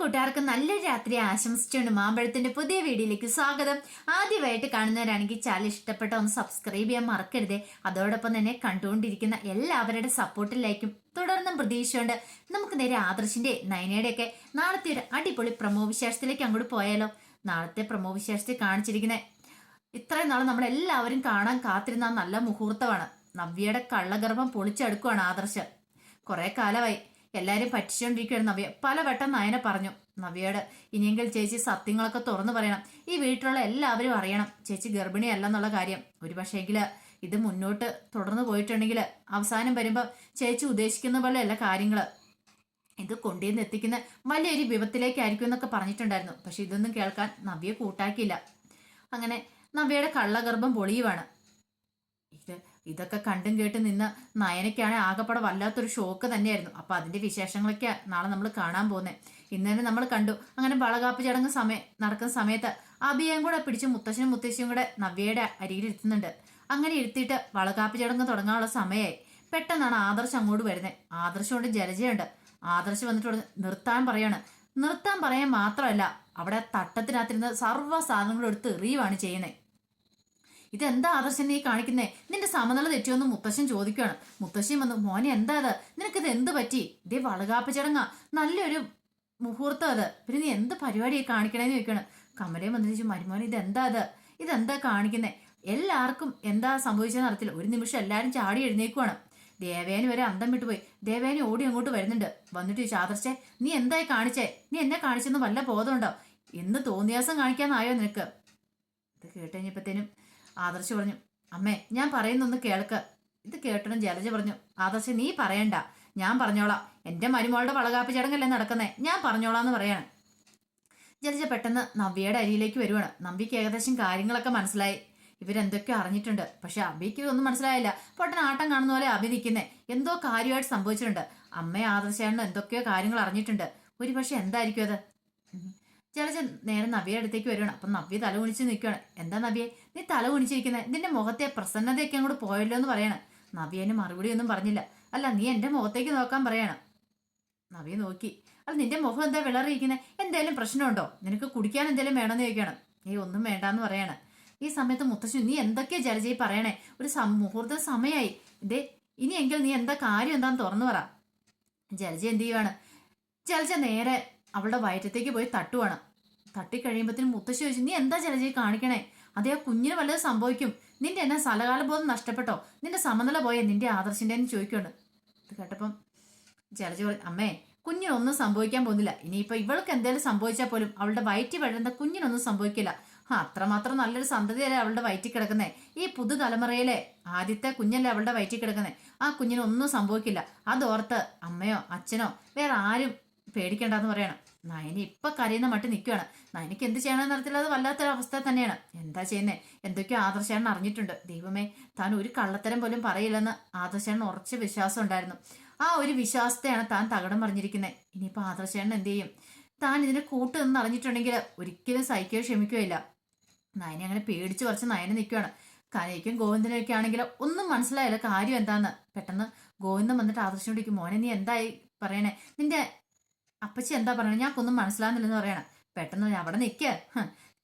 കൂട്ടുകാർക്ക് നല്ല രാത്രി ആശംസിച്ചുകൊണ്ട് മാമ്പഴത്തിന്റെ പുതിയ വീഡിയോയിലേക്ക് സ്വാഗതം. ആദ്യമായിട്ട് കാണുന്നവരാണെങ്കിൽ ചാനൽ ഇഷ്ടപ്പെട്ട ഒന്ന് സബ്സ്ക്രൈബ് ചെയ്യാൻ മറക്കരുത്. അതോടൊപ്പം തന്നെ കണ്ടുകൊണ്ടിരിക്കുന്ന എല്ലാവരുടെ സപ്പോർട്ടിലായിരിക്കും തുടർന്നും പ്രതീക്ഷയുണ്ട്. നമുക്ക് നേരെ ആദർശിന്റെ നയനയുടെ ഒക്കെ നാളത്തെ ഒരു അടിപൊളി പ്രമോ വിശേഷത്തിലേക്ക് അങ്ങോട്ട് പോയാലോ? നാളത്തെ പ്രമോ വിശേഷത്തിൽ കാണിച്ചിരിക്കുന്ന ഇത്രയും നാൾ നമ്മളെല്ലാവരും കാണാൻ കാത്തിരുന്ന നല്ല മുഹൂർത്തമാണ്. നവ്യയുടെ കള്ളഗർഭം പൊളിച്ചെടുക്കുവാണ് ആദർശ്. കുറെ കാലമായി എല്ലാരും പറ്റിച്ചുകൊണ്ടിരിക്കുകയാണ് നവ്യ. പലവട്ടം നയന പറഞ്ഞു നവ്യയോട് ഇനിയെങ്കിൽ ചേച്ചി സത്യങ്ങളൊക്കെ തുറന്നു പറയണം. ഈ വീട്ടിലുള്ള എല്ലാവരും അറിയണം. ചേച്ചി ഗർഭിണിയല്ലെന്നുള്ള കാര്യം. ഒരു പക്ഷേങ്കിൽ ഇത് മുന്നോട്ട് തുടർന്നു പോയിട്ടുണ്ടെങ്കിൽ അവസാനം വരുമ്പോൾ ചേച്ചി ഉദ്ദേശിക്കുന്ന പോലെ പോലെയല്ല കാര്യങ്ങൾ. ഇത് കൊണ്ടുവന്ന് എത്തിക്കുന്ന വലിയൊരു വിപത്തിലേക്കായിരിക്കും എന്നൊക്കെ പറഞ്ഞിട്ടുണ്ടായിരുന്നു. പക്ഷെ ഇതൊന്നും കേൾക്കാൻ നവ്യ കൂട്ടാക്കിയില്ല. അങ്ങനെ നവ്യയുടെ കള്ളഗർഭം പൊളിയുവാണ്. ഇതൊക്കെ കണ്ടും കേട്ട് നിന്ന് നയനയ്ക്കാണ് ആകെപ്പാടെ വല്ലാത്തൊരു ഷോക്ക് തന്നെയായിരുന്നു. അപ്പൊ അതിന്റെ വിശേഷങ്ങളൊക്കെ നാളെ നമ്മൾ കാണാൻ പോകുന്നത് ഇന്ന് തന്നെ നമ്മൾ കണ്ടു. അങ്ങനെ വളകാപ്പ് ചടങ്ങ് സമയം നടക്കുന്ന സമയത്ത് അഭിയയും കൂടെ പിടിച്ച് മുത്തശ്ശനും മുത്തശ്ശിയും കൂടെ നവ്യയുടെ അരികിൽ ഇരുത്തുന്നുണ്ട്. അങ്ങനെ ഇരുത്തിയിട്ട് വളകാപ്പ് ചടങ്ങ് തുടങ്ങാനുള്ള സമയമായി പെട്ടെന്നാണ് ആദർശ് അങ്ങോട്ട് വരുന്നത് ആദർശം കൊണ്ട് ജലജയുണ്ട്. ആദർശ് വന്നിട്ട് നിർത്താൻ പറയാണ്. നിർത്താൻ പറയാൻ മാത്രമല്ല അവിടെ തട്ടത്തിനകത്തിരുന്ന് സർവ സാധനങ്ങളും എടുത്ത് എറിയുവാണ് ചെയ്യുന്നത് ഇതെന്താ ആദർശം നീ കാണിക്കുന്നേ? നിന്റെ സമനില തെറ്റിയോന്ന് മുത്തശ്ശൻ ചോദിക്കുകയാണ്. മുത്തശ്ശൻ വന്നു മോനെ എന്താ അത് നിനക്കിത് എന്ത് പറ്റി? ഇതേ വളകാപ്പ് ചടങ്ങാ. നല്ലൊരു മുഹൂർത്തം അത്. പിന്നെ നീ എന്ത് പരിപാടിയായി കാണിക്കണേന്ന് ചോദിക്കണം കമലയും വന്നു ചോദിച്ചു മരുമോനെ ഇതെന്താ അത് ഇതെന്താ കാണിക്കുന്നേ? എല്ലാവർക്കും എന്താ സംഭവിച്ചതെന്ന് അറിയത്തില്ല. ഒരു നിമിഷം എല്ലാവരും ചാടി എഴുന്നേക്കുവാണ്. ദേവേനി വരെ അന്തം വിട്ടുപോയി. ദേവേനെ ഓടി അങ്ങോട്ട് വരുന്നുണ്ട്. വന്നിട്ട് ചോദിച്ചു ആദർശേ നീ എന്തായി കാണിച്ചേ? നീ എന്നെ കാണിച്ചെന്ന് വല്ല ബോധമുണ്ടോ? എന്ന് തോന്നിയാസം കാണിക്കാന്നായോ നിനക്ക്? ഇത് കേട്ടുകഴിഞ്ഞപ്പോഴത്തേനും ആദർശ് പറഞ്ഞു അമ്മേ ഞാൻ പറയുന്നൊന്ന് കേൾക്ക്. ഇത് കേട്ടണം ജലജ പറഞ്ഞു ആദർശ് നീ പറയണ്ട. ഞാൻ പറഞ്ഞോളാം. എന്റെ മരുമോളുടെ വളകാപ്പ് ചടങ്ങല്ലേ നടക്കുന്നേ. ഞാൻ പറഞ്ഞോളാന്ന് പറയാണ്. ജലജ പെട്ടെന്ന് നവ്യയുടെ അരിയിലേക്ക് വരുവാണ്. നമ്പിക്ക് ഏകദേശം കാര്യങ്ങളൊക്കെ മനസ്സിലായി. ഇവരെന്തൊക്കെ അറിഞ്ഞിട്ടുണ്ട്? പക്ഷെ അബിക്ക് ഒന്നും മനസ്സിലായില്ല. പൊട്ടൻ ആട്ടം കാണുന്ന പോലെ അബി നിൽക്കുന്നേ. എന്തോ കാര്യമായിട്ട് സംഭവിച്ചിട്ടുണ്ട്. അമ്മയെ ആദർശാണ് എന്തൊക്കെയോ കാര്യങ്ങൾ അറിഞ്ഞിട്ടുണ്ട്. ഒരു പക്ഷെ എന്തായിരിക്കും അത്. ജലജ നേരെ നവ്യയുടെ അടുത്തേക്ക് വരുവാണ് അപ്പൊ നവ്യ തല കുണിച്ച് നിൽക്കുകയാണ്. എന്താ നവ്യെ? നീ തല കുണിച്ചിരിക്കുന്നത് നിന്റെ മുഖത്തെ പ്രസന്നതയൊക്കെ അങ്ങോട്ട് പോയല്ലോ എന്ന് പറയാണ്. നവ്യേന് മറുപടി ഒന്നും പറഞ്ഞില്ല. അല്ല നീ എന്റെ മുഖത്തേക്ക് നോക്കാൻ പറയണം. നവ്യ നോക്കി. അല്ല നിന്റെ മുഖം എന്താ വിളറിയിരിക്കുന്നത് എന്തേലും പ്രശ്നമുണ്ടോ? നിനക്ക് കുടിക്കാൻ എന്തേലും വേണമെന്ന് ചോദിക്കണം നീ ഒന്നും വേണ്ടാന്ന് പറയണം. ഈ സമയത്ത് മുത്തശ്ശി നീ എന്തൊക്കെയാ ജലജയി പറയണേ? ഒരു മുഹൂർത്ത സമയമായി ഇതേ ഇനിയെങ്കിൽ നീ എന്താ കാര്യം എന്താന്ന് തുറന്നു പറ. ജലജ എന്ത് ചെയ്യുവാണ്? ജലജ നേരെ അവളുടെ വയറ്റത്തേക്ക് പോയി തട്ടുവാണ്. തട്ടിക്കഴിയുമ്പോഴത്തേനും മുത്തശ്ശി ചോദിച്ചു നീ എന്താ ജലജയെ കാണിക്കണേ? അതേ ആ കുഞ്ഞിന് വല്ലതും സംഭവിക്കും. നിന്റെ എന്നാ സ്ഥലകാല ബോധം നഷ്ടപ്പെട്ടോ? നിന്റെ സമനില പോയ? നിന്റെ ആദർശിന്റെ എന്ന് ചോദിക്കുന്നു ഇത് കേട്ടപ്പം ജലജ പറഞ്ഞു അമ്മേ കുഞ്ഞിനൊന്നും സംഭവിക്കാൻ പോകുന്നില്ല. ഇനിയിപ്പൊ ഇവൾക്ക് എന്തെങ്കിലും സംഭവിച്ചാൽ പോലും അവളുടെ വയറ്റി വഴുന്ന കുഞ്ഞിനൊന്നും സംഭവിക്കില്ല. ആ അത്രമാത്രം നല്ലൊരു സന്തതിയല്ലേ അവളുടെ വയറ്റിൽ കിടക്കുന്നേ? ഈ പുതുതലമുറയിലെ ആദ്യത്തെ കുഞ്ഞല്ലേ അവളുടെ വയറ്റിൽ കിടക്കുന്നേ? ആ കുഞ്ഞിനൊന്നും സംഭവിക്കില്ല. അതോർത്ത് അമ്മയോ അച്ഛനോ വേറെ ആരും പേടിക്കണ്ടെന്ന് പറയണം. നയനി ഇപ്പൊ കരയുന്ന മട്ടി നിൽക്കുകയാണ് നയനിക്ക് എന്ത് ചെയ്യണമെന്ന് അറിയത്തില്ല. അത് വല്ലാത്തൊരു അവസ്ഥ തന്നെയാണ്. എന്താ ചെയ്യുന്നേ? എന്തൊക്കെയോ ആദർശേണൻ അറിഞ്ഞിട്ടുണ്ട്. ദൈവമേ താൻ ഒരു കള്ളത്തരം പോലും പറയില്ലെന്ന് ആദർശേണൻ ഉറച്ച വിശ്വാസം ഉണ്ടായിരുന്നു. ആ ഒരു വിശ്വാസത്തെയാണ് താൻ തകടം പറഞ്ഞിരിക്കുന്നത് ഇനിയിപ്പോൾ ആദർശേണൻ എന്ത് ചെയ്യും? താൻ ഇതിനെ കൂട്ട് നിന്ന് അറിഞ്ഞിട്ടുണ്ടെങ്കിൽ ഒരിക്കലും സഹിക്കുകയോ ക്ഷമിക്കുകയോ ഇല്ല നയനെ അങ്ങനെ പേടിച്ച് കുറച്ച് നയനെ നിൽക്കുകയാണ് കനയ്ക്കും ഗോവിന്ദനൊക്കെ ആണെങ്കിൽ ഒന്നും മനസ്സിലായില്ല കാര്യം എന്താന്ന്. പെട്ടെന്ന് ഗോവിന്ദൻ വന്നിട്ട് ആദർശം പിടിക്കും മോനെ നീ എന്തായി? പറയണേ. നിന്റെ അപ്പച്ചി എന്താ പറയണേ? ഞങ്ങൾക്കൊന്നും മനസ്സിലാകുന്നില്ലെന്ന് പറയണം. പെട്ടെന്ന് ഞാൻ അവിടെ നിൽക്കുക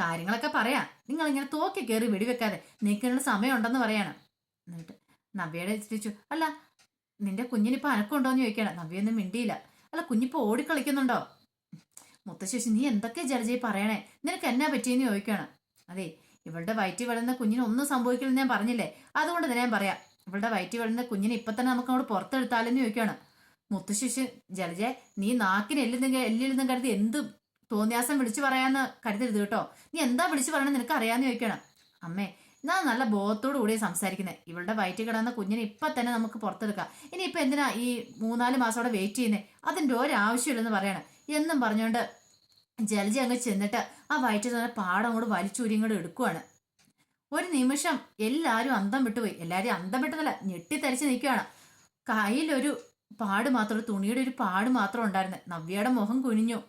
കാര്യങ്ങളൊക്കെ പറയാം. നിങ്ങൾ ഇങ്ങനെ തോക്കി കയറി വെടിവെക്കാതെ നിൽക്കേണ്ട സമയമുണ്ടെന്ന് പറയണം. എന്നിട്ട് നവ്യയുടെ ചിരിച്ചു. അല്ല നിന്റെ കുഞ്ഞിനിപ്പോ അനക്കമുണ്ടോന്ന് ചോദിക്കണം നവ്യൊന്നും മിണ്ടിയില്ല. അല്ല കുഞ്ഞിപ്പോ ഓടിക്കളിക്കുന്നുണ്ടോ? മുത്തശ്ശേഷി നീ എന്തൊക്കെ ജലജയി പറയണേ? നിനക്ക് എന്നാ പറ്റിയെന്ന് ചോദിക്കണം അതെ ഇവളുടെ വയറ്റിൽ വളരുന്ന കുഞ്ഞിന് ഒന്നും സംഭവിക്കില്ലെന്ന് ഞാൻ പറഞ്ഞില്ലേ? അതുകൊണ്ട് തന്നെ ഞാൻ പറയാം. ഇവളുടെ വയറ്റിൽ വളരുന്ന കുഞ്ഞിനെ ഇപ്പൊ തന്നെ നമുക്ക് അങ്ങോട്ട് പുറത്തെടുത്താലെന്ന് ചോദിക്കുകയാണ്. മുത്തശ്ശിശ് ജലജെ നീ നാക്കിന് എല്ലിന്ന് എല്ലിരുന്നും കരുതി എന്ത് തോന്നിയാസം വിളിച്ചു പറയാന്ന് കരുതരുത് കേട്ടോ. നീ എന്താ വിളിച്ചു പറയണെന്ന് നിനക്ക് അറിയാന്ന് ചോദിക്കണം. അമ്മേ ഞാൻ നല്ല ബോധത്തോടു കൂടി സംസാരിക്കുന്നത് ഇവളുടെ വയറ്റിൽ കിടന്ന കുഞ്ഞിനെ ഇപ്പൊ തന്നെ നമുക്ക് പുറത്തെടുക്കാം. ഇനി ഇപ്പൊ എന്തിനാ ഈ മൂന്നാൽ മാസം അവിടെ വെയിറ്റ് ചെയ്യുന്നേ? അതിന്റെ ഒരാവശ്യമില്ലെന്ന് പറയണം. എന്നും പറഞ്ഞുകൊണ്ട് ജലജ അങ്ങ് ചെന്നിട്ട് ആ വയറ്റിൽ തന്നെ പാടം അങ്ങോട്ട് വലിച്ചൂരിയും കൂടെ എടുക്കുവാണ്. ഒരു നിമിഷം എല്ലാവരും അന്തം വിട്ടുപോയി. എല്ലാവരും അന്തം വിട്ടതല്ല ഞെട്ടിത്തരിച്ച് നിൽക്കുകയാണ്. കയ്യിലൊരു പാട് മാത്രം തുണിയുടെ ഒരു പാട് മാത്രം ഉണ്ടായിരുന്നു. നവ്യയുടെ മുഖം കുനിഞ്ഞു.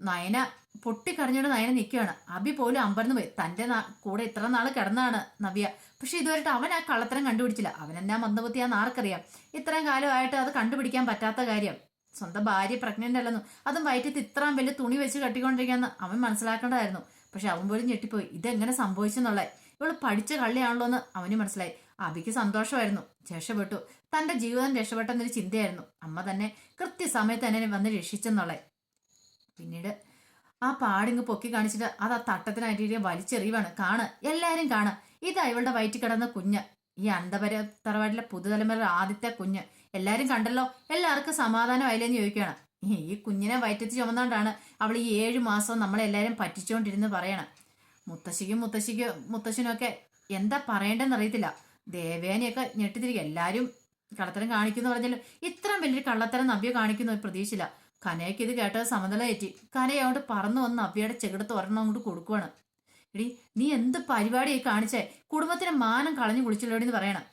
നയന പൊട്ടിക്കറിഞ്ഞോണ്ട് നയന നിൽക്കുകയാണ് അബി പോലും അമ്പരന്ന് പോയി. തന്റെ നാ- കൂടെ ഇത്ര നാൾ കിടന്നാണ് നവ്യ. പക്ഷെ ഇതുവരെയിട്ട് അവൻ ആ കള്ളത്തരം കണ്ടുപിടിച്ചില്ല. അവൻ എന്നാ മന്ദബുദ്ധി ആണെന്ന് ആർക്കറിയാം? ഇത്രയും കാലമായിട്ട് അത് കണ്ടുപിടിക്കാൻ പറ്റാത്ത കാര്യം. സ്വന്തം ഭാര്യ പ്രഗ്നന്റ് അല്ലെന്നും അതും വയറ്റത്ത് ഇത്രയും വലിയ തുണി വെച്ച് കട്ടിക്കൊണ്ടിരിക്കാന്ന് അവൻ മനസ്സിലാക്കേണ്ടതായിരുന്നു. പക്ഷെ അവൻ പോലും ഞെട്ടിപ്പോയി. ഇതെങ്ങനെ സംഭവിച്ചെന്നുള്ളത്? ഇവൾ പഠിച്ച കള്ളിയാണല്ലോ എന്ന് അവന് മനസ്സിലായി. അബിക്ക് സന്തോഷമായിരുന്നു. രക്ഷപ്പെട്ടു. തന്റെ ജീവിതം രക്ഷപ്പെട്ടെന്നൊരു ചിന്തയായിരുന്നു. അമ്മ തന്നെ കൃത്യസമയത്ത് തന്നെ വന്ന് രക്ഷിച്ചെന്നുള്ള പിന്നീട് ആ പാടിങ് പൊക്കി കാണിച്ചിട്ട് അത് ആ തട്ടത്തിനായിട്ട് വലിച്ചെറിയുവാണ് കാണ് എല്ലാവരും കാണ്. ഇതാ ഇവളുടെ വയറ്റിൽ കിടന്ന കുഞ്ഞ്. ഈ അന്തപര തറവാട്ടിലെ പുതുതലമുറ ആദ്യത്തെ കുഞ്ഞ്. എല്ലാരും കണ്ടല്ലോ? എല്ലാവർക്കും സമാധാനമായില്ലെന്ന് ചോദിക്കുകയാണ്. ഈ- കുഞ്ഞിനെ വയറ്റത്ത് ചുമന്നുകൊണ്ടാണ് അവൾ ഈ ഏഴു മാസം നമ്മളെല്ലാരും പറ്റിച്ചുകൊണ്ടിരുന്ന് പറയണം. മുത്തശ്ശിക്കും മുത്തശ്ശിക്കും മുത്തശ്ശിനും ഒക്കെ എന്താ പറയേണ്ടെന്ന് അറിയത്തില്ല. ദേവേനെയൊക്കെ ഞെട്ടിത്തിരിക്കുക എല്ലാരും കള്ളത്തരം കാണിക്കുന്നു പറഞ്ഞാലും ഇത്രയും വലിയൊരു കള്ളത്തരം നവ്യ കാണിക്കുന്നു പ്രതീക്ഷയില്ല കനയ്ക്ക് ഇത് കേട്ടത് സമനില തെറ്റി. കനയോണ്ട് പറന്നു വന്ന് നവ്യയുടെ ചെകിടത്ത് ഒരെണ്ണം കൊണ്ട് കൊടുക്കുവാണ്. എടി നീ എന്ത് പരിപാടിയായി കാണിച്ചേ? കുടുംബത്തിന് മാനം കളഞ്ഞു കുളിച്ചല്ലോടി എന്ന് പറയണം.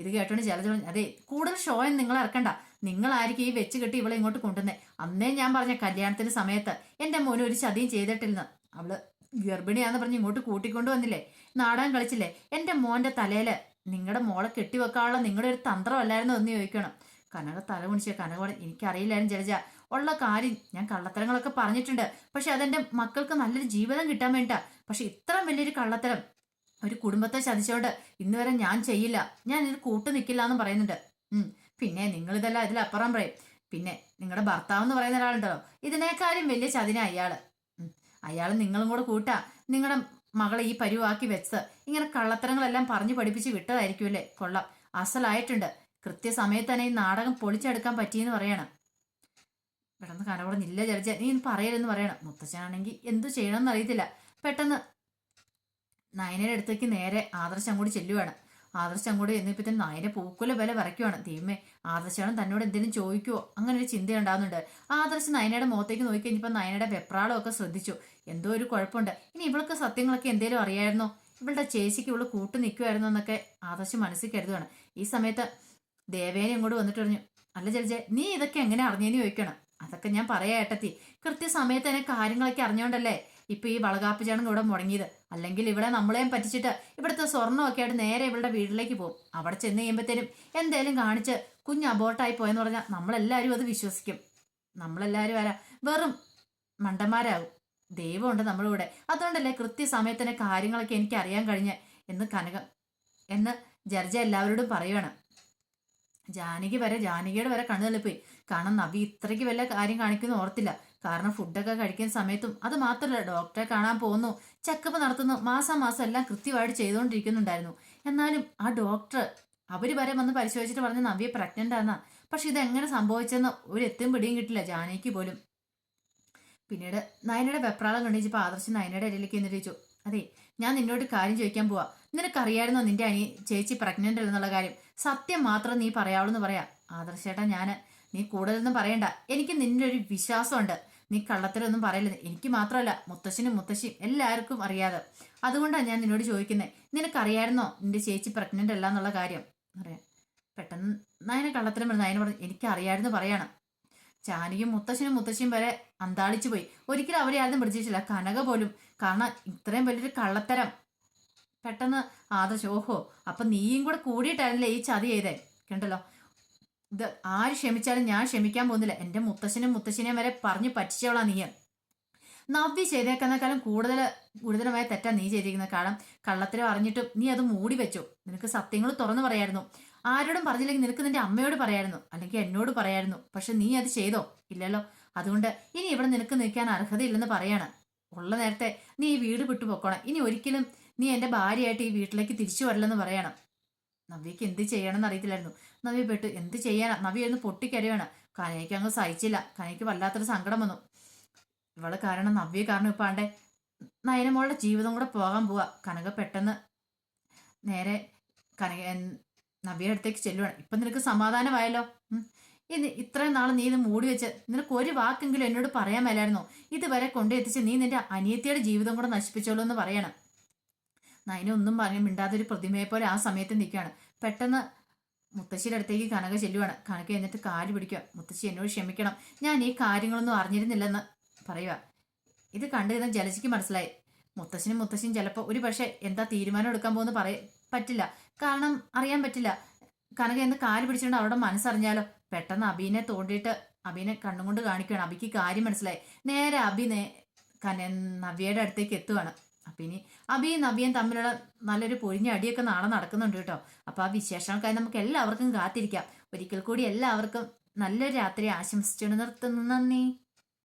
ഇത് കേട്ടോണ്ട് ചില അതെ കൂടുതൽ ഷോയും നിങ്ങൾ ഇറക്കണ്ട. നിങ്ങളായിരിക്കും ഈ വെച്ച് കെട്ടി ഇവളെ ഇങ്ങോട്ട് കൊണ്ടുവന്നേ. അന്നേ ഞാൻ പറഞ്ഞ കല്യാണത്തിന്റെ സമയത്ത് എന്റെ മോന് ഒരു ചതിയും ചെയ്തിട്ടില്ലെന്ന്. അവൾ ഗർഭിണിയാന്ന് പറഞ്ഞ് ഇങ്ങോട്ട് കൂട്ടിക്കൊണ്ടു വന്നില്ലേ? നാടകം കളിച്ചില്ലേ? എന്റെ മോന്റെ തലയിൽ. നിങ്ങളുടെ മോളെ കെട്ടിവെക്കാനുള്ള നിങ്ങളുടെ ഒരു തന്ത്രമല്ലായിരുന്നു എന്ന് ചോദിക്കണം. കനക തല കുണിച്ച കനക എനിക്കറിയില്ലായിരുന്നു ജലജ. ഉള്ള കാര്യം ഞാൻ കള്ളത്തരങ്ങളൊക്കെ പറഞ്ഞിട്ടുണ്ട്. പക്ഷെ അതെന്റെ മക്കൾക്ക് നല്ലൊരു ജീവിതം കിട്ടാൻ വേണ്ടിട്ടാ പക്ഷെ ഇത്രയും വലിയൊരു കള്ളത്തരം ഒരു കുടുംബത്തെ ചതിച്ചോണ്ട് ഇന്ന് വരെ ഞാൻ ചെയ്യില്ല. ഞാൻ ഇത് കൂട്ടു നിൽക്കില്ല എന്ന് പറയുന്നുണ്ട്. ഉം. പിന്നെ നിങ്ങൾ ഇതെല്ലാം ഇതിലപ്പുറം പറയും. പിന്നെ നിങ്ങളുടെ ഭർത്താവ് എന്ന് പറയുന്ന ഒരാളുണ്ടല്ലോ. ഇതിനേക്കാളും വലിയ ചതിന അയാൾ ഉം. അയാൾ നിങ്ങളും കൂടെ കൂട്ടാ. നിങ്ങളുടെ മകളെ ഈ പരുവാക്കി വെച്ച്. ഇങ്ങനെ കള്ളത്തരങ്ങളെല്ലാം പറഞ്ഞു പഠിപ്പിച്ച് വിട്ടതായിരിക്കുമല്ലേ കൊള്ളാം. അസലായിട്ടുണ്ട്. കൃത്യസമയത്ത് തന്നെ ഈ നാടകം പൊളിച്ചെടുക്കാൻ പറ്റിയെന്ന് പറയണം. പെട്ടെന്ന് ഇല്ല ചരിച്ച നീ പറയലെന്ന് പറയണം. മുത്തച്ഛനാണെങ്കിൽ എന്തു ചെയ്യണമെന്ന് അറിയത്തില്ല. പെട്ടെന്ന് നയനയുടെ അടുത്തേക്ക് നേരെ ആദർശം കൂടി ചെല്ലുവാണ്. ആദർശം കൂടെ എന്നിപ്പത്തിന് നായരെ പൂക്കുല വില വരയ്ക്കുവാണ് ദൈവമേ ആദർശാണ് തന്നോട് എന്തെങ്കിലും ചോദിക്കുവോ? അങ്ങനെ ഒരു ചിന്ത ഉണ്ടാകുന്നുണ്ട് ആദർശ് നയനയുടെ മുഖത്തേക്ക് നോക്കി കഴിഞ്ഞപ്പോൾ നയനയുടെ വെപ്രാളമൊക്കെ ശ്രദ്ധിച്ചു. എന്തോ ഒരു കുഴപ്പമുണ്ട്. ഇനി ഇവൾക്ക് സത്യങ്ങളൊക്കെ എന്തേലും അറിയായിരുന്നോ? ഇവളുടെ ചേച്ചിക്ക് ഇവൾ കൂട്ടു നിൽക്കുമായിരുന്നോ എന്നൊക്കെ ആദർശ് മനസ്സിൽ കരുതുകയാണ് ഈ സമയത്ത് ദേവേനെ ഇങ്ങോട്ട് വന്നിട്ട് പറഞ്ഞു അല്ല ജലജ നീ ഇതൊക്കെ എങ്ങനെ അറിഞ്ഞേന്ന് ചോദിക്കണം? അതൊക്കെ ഞാൻ പറയാ ഏട്ടത്തി. കൃത്യസമയത്ത് തന്നെ കാര്യങ്ങളൊക്കെ അറിഞ്ഞോണ്ടല്ലേ? ഇപ്പൊ ഈ വളകാപ്പ് ചടങ്ങ് ഇവിടെ മുടങ്ങിയത്. അല്ലെങ്കിൽ ഇവിടെ നമ്മളെയും പറ്റിച്ചിട്ട് ഇവിടുത്തെ സ്വർണമൊക്കെ ആയിട്ട് നേരെ ഇവളുടെ വീട്ടിലേക്ക് പോകും. അവിടെ ചെന്ന് കഴിയുമ്പോഴത്തേനും എന്തേലും കാണിച്ച് കുഞ്ഞ് അബോർട്ടായി പോയെന്ന് പറഞ്ഞാൽ നമ്മളെല്ലാവരും അത് വിശ്വസിക്കും. നമ്മളെല്ലാവരും ആരാ? വെറും മണ്ടന്മാരാകും ദൈവമുണ്ട് നമ്മളിവിടെ. അതുകൊണ്ടല്ലേ കൃത്യസമയത്തിന് കാര്യങ്ങളൊക്കെ എനിക്ക് അറിയാൻ കഴിഞ്ഞ എന്ന് കനകം എന്ന് ജർജ എല്ലാവരോടും പറയുകയാണ് ജാനകി വരെ ജാനകിയുടെ വരെ കണ്ണു തള്ളിപ്പോയി കാരണം നവി ഇത്രയ്ക്ക് വല്ല കാര്യം കാണിക്കുന്ന ഓർത്തില്ല. കാരണം ഫുഡൊക്കെ കഴിക്കുന്ന സമയത്തും അത് മാത്രമല്ല ഡോക്ടറെ കാണാൻ പോകുന്നു. ചെക്കപ്പ് നടത്തുന്നു. മാസം മാസം എല്ലാം കൃത്യമായിട്ട് ചെയ്തുകൊണ്ടിരിക്കുന്നുണ്ടായിരുന്നു. എന്നാലും ആ ഡോക്ടർ അവർ വരെ വന്ന് പരിശോധിച്ചിട്ട് പറഞ്ഞ നവ്യ പ്രഗ്നന്റ് ആണെന്നാ. പക്ഷെ ഇതെങ്ങനെ സംഭവിച്ചെന്ന് ഒരു എത്തും പിടിയും കിട്ടില്ല ജാനകിക്ക് പോലും. പിന്നീട് നയനയുടെ വെപ്രാളം കണ്ടിച്ചപ്പോൾ ആദർശ് നയനയുടെ ഇടയിലേക്ക് എന്നിട്ട് ചോദിച്ചു അതെ ഞാൻ നിന്നോട് കാര്യം ചോദിക്കാൻ പോവാ. നിനക്കറിയായിരുന്നോ നിന്റെ അനി ചേച്ചി പ്രഗ്നന്റ് അല്ലെന്നുള്ള കാര്യം? സത്യം മാത്രം നീ പറയാവുള്ളൂ എന്ന് പറയാ ആദർശേട്ടാ ഞാൻ നീ കൂടുതലൊന്നും പറയണ്ട. എനിക്ക് നിന്റെ ഒരു വിശ്വാസമുണ്ട്. നീ കള്ളത്തരൊന്നും പറയില്ല എനിക്ക് മാത്രമല്ല മുത്തശ്ശനും മുത്തശ്ശിയും എല്ലാവർക്കും അറിയാതെ. അതുകൊണ്ടാണ് ഞാൻ നിന്നോട് ചോദിക്കുന്നത് നിനക്കറിയായിരുന്നോ നിന്റെ ചേച്ചി പ്രഗ്നന്റ് അല്ല എന്നുള്ള കാര്യം? പറയാം. പെട്ടെന്ന് നയന കള്ളത്തരം പറഞ്ഞു നയന പറഞ്ഞു എനിക്കറിയായിരുന്നു പറയണം. ചാനിയും മുത്തശ്ശനും മുത്തശ്ശിയും വരെ അന്താളിച്ചു പോയി. ഒരിക്കലും അവരെ ആരും പിടിച്ചിട്ടില്ല കനക പോലും. കാരണം ഇത്രയും വലിയൊരു കള്ളത്തരം. പെട്ടെന്ന് ആദർശ് ഓഹോ അപ്പൊ നീയും കൂടെ കൂടിയിട്ടായിരുന്നില്ലേ ഈ ചതി ചെയ്തേ? കണ്ടല്ലോ. ഇത് ആര് ക്ഷമിച്ചാലും ഞാൻ ക്ഷമിക്കാൻ പോകുന്നില്ല. എന്റെ മുത്തശ്ശനും മുത്തശ്ശിനെയും വരെ പറഞ്ഞു പറ്റിച്ചോളാം നീ നവ്യ ചെയ്തേക്കുന്നേക്കാളും കൂടുതൽ ഗുരുതരമായ തെറ്റാ നീ ചെയ്തിരിക്കുന്ന. കാരണം കള്ളത്തരം അറിഞ്ഞിട്ടും നീ അത് മൂടി വെച്ചു. നിനക്ക് സത്യങ്ങൾ തുറന്നു പറയായിരുന്നു. ആരോടും പറഞ്ഞില്ലെങ്കിൽ നിനക്ക് നിന്റെ അമ്മയോട് പറയായിരുന്നു. അല്ലെങ്കിൽ എന്നോട് പറയായിരുന്നു. പക്ഷെ നീ അത് ചെയ്തോ? ഇല്ലല്ലോ. അതുകൊണ്ട് ഇനി ഇവിടെ നിനക്ക് നിൽക്കാൻ അർഹതയില്ലെന്ന് പറയാണ്. ഉള്ള നേരത്തെ നീ ഈ വീട് വിട്ടു പൊക്കോണം. ഇനി ഒരിക്കലും നീ എന്റെ ഭാര്യയായിട്ട് ഈ വീട്ടിലേക്ക് തിരിച്ചു വരില്ലെന്ന് പറയണം. നവ്യക്ക് എന്ത് ചെയ്യണമെന്ന് അറിയത്തില്ലായിരുന്നു. നവ്യ പെട്ടു. എന്ത് ചെയ്യാനാ? നവ്യ ഒന്ന് പൊട്ടിക്കരയാണ്. കനയ്ക്ക് അങ്ങ് സഹിച്ചില്ല. കനയ്ക്ക് വല്ലാത്തൊരു സങ്കടം വന്നു. ഇവൾ കാരണം നവ്യ കാരണം ഇപ്പാണ്ടെ നയനമോളുടെ ജീവിതം കൂടെ പോകാൻ പോവാ. കനക പെട്ടെന്ന് നേരെ കനക നവ്യയുടെ അടുത്തേക്ക് ചെല്ലുവാണ്. ഇപ്പൊ നിനക്ക് സമാധാനമായല്ലോ? ഇന്ന് ഇത് ഇത്രയും നാൾ നീ ഇത് മൂടി വെച്ച് നിനക്ക് ഒരു വാക്കെങ്കിലും എന്നോട് പറയാൻ മേലായിരുന്നോ? ഇതുവരെ കൊണ്ടെത്തിച്ച് നീ നിന്റെ അനിയത്തിയുടെ ജീവിതം കൂടെ നശിപ്പിച്ചോളൂ എന്ന് പറയണം. നയന ഒന്നും പറഞ്ഞു മിണ്ടാതെ ഒരു പ്രതിമയെ പോലെ ആ സമയത്ത് നിൽക്കുകയാണ്. പെട്ടെന്ന് മുത്തശ്ശിയുടെ അടുത്തേക്ക് കനക ചെല്ലുവാണ്. കനക എന്നിട്ട് കാൽ പിടിക്കുക. മുത്തശ്ശി എന്നോട് ക്ഷമിക്കണം. ഞാൻ ഈ കാര്യങ്ങളൊന്നും അറിഞ്ഞിരുന്നില്ലെന്ന് പറയുക. ഇത് കണ്ടിരുന്ന ജലജിക്ക് മനസ്സിലായി. മുത്തശ്ശനും മുത്തശ്ശിയും ചിലപ്പോൾ ഒരു പക്ഷേ എന്താ തീരുമാനം എടുക്കാൻ പോകുന്നു പറയ പറ്റില്ല. കാരണം അറിയാൻ പറ്റില്ല. കനക എന്ന് കാൽ പിടിച്ചുകൊണ്ട് അവരുടെ മനസ്സറിഞ്ഞാലോ? പെട്ടെന്ന് അബീനെ തോണ്ടിയിട്ട് അബീനെ കണ്ണുകൊണ്ട് കാണിക്കുകയാണ്. അബിക്ക് കാര്യം മനസ്സിലായി. നേരെ അബി നേ നവ്യയുടെ അടുത്തേക്ക് എത്തുവാണ്. അപ്പൊ ഇനി അബിയും നബിയും തമ്മിലുള്ള നല്ലൊരു പൊരിഞ്ഞ അടിയൊക്കെ നാളെ നടക്കുന്നുണ്ട് കേട്ടോ. അപ്പൊ ആ വിശേഷങ്ങൾക്കായി നമുക്ക് എല്ലാവർക്കും കാത്തിരിക്കാം. ഒരിക്കൽ കൂടി എല്ലാവർക്കും നല്ലൊരു രാത്രി ആശംസിച്ചുകൊണ്ട് നിർത്തുന്നു. നന്ദി.